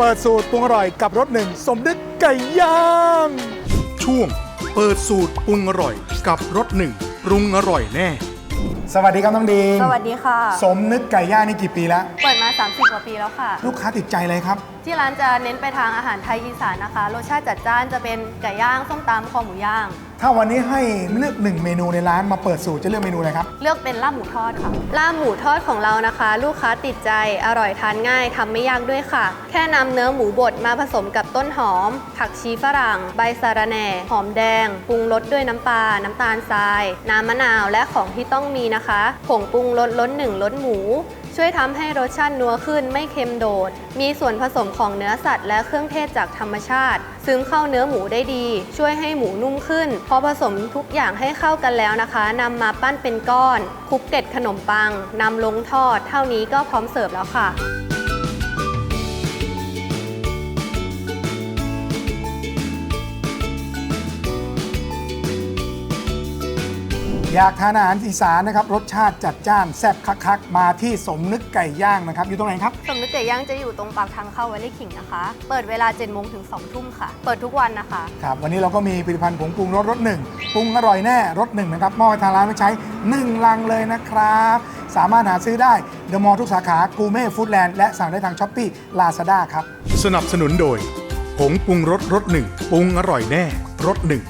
เปิดสูตรปรุงอร่อยกับรสหนึ่งสมนึกไก่ย่างช่วง เปิดสูตรปรุงอร่อย กับรสหนึ่งปรุงอร่อยแน่ สวัสดีครับน้องดีมสวัสดีค่ะ สมนึกไก่ย่างนี่กี่ปีแล้ว เปิดมา 30 กว่าปีแล้วค่ะ ลูกค้าติดใจเลยครับ ที่ร้านจะเน้นไปทางอาหารไทยอีสานนะคะ รสชาติจัดจ้านจะเป็นไก่ย่างส้มตำคอหมูย่าง ถ้าวันนี้ให้เลือกหนึ่งเมนูในร้านมาเปิดสูตรจะเลือกเมนูอะไรครับ เลือกเป็นลาบหมูทอดค่ะ ลาบหมูทอดของเรานะคะ ลูกค้าติดใจ อร่อยทานง่ายทำไม่ยากด้วยค่ะ แค่นำเนื้อหมูบดมาผสมกับต้นหอม ผักชีฝรั่ง ใบสะระแหน่ หอมแดง ปรุงรสด้วยน้ำปลา น้ำตาลทราย น้ำมะนาว และของที่ต้องมีนะคะ ผงปรุงรสล้นหนึ่งล้นหมู ช่วยทำให้รสชาตินัวขึ้นไม่เค็มโดด มีส่วนผสมของเนื้อสัตว์และเครื่องเทศจากธรรมชาติ ซึมเข้าเนื้อหมูได้ดี ช่วยให้หมูนุ่มขึ้น พอผสมทุกอย่างให้เข้ากันแล้วนะคะนำมาปั้นเป็นก้อนคลุกเกล็ดขนมปังนำลงทอด เท่านี้ก็พร้อมเสิร์ฟแล้วค่ะ อยากทานอาหารอีสานนะครับ รสชาติจัดจ้านแซ่บคักๆ มาที่สมนึกไก่ย่างนะครับ อยู่ตรงไหนครับ สมนึกไก่ย่างจะอยู่ตรงปากทางเข้าวัดไร่ขิงนะคะ เปิดเวลา7โมงถึง2ทุ่มค่ะ เปิดทุกวันนะคะ ครับ วันนี้เราก็มีผลิตภัณฑ์ผงปรุงรสรสหนึ่งปรุงอร่อยแน่รสหนึ่งนะครับมอบให้ทางร้านไปใช้1ลังเลยนะครับ สามารถหาซื้อได้เดอะมอลล์ทุกสาขากูเม่ฟู้ดแลนด์และสั่งได้ทางช้อปปี้ลาซาด้าครับสนับสนุนโดยผงปรุงรสรสหนึ่งปรุงอร่อยแน่รสหนึ่ง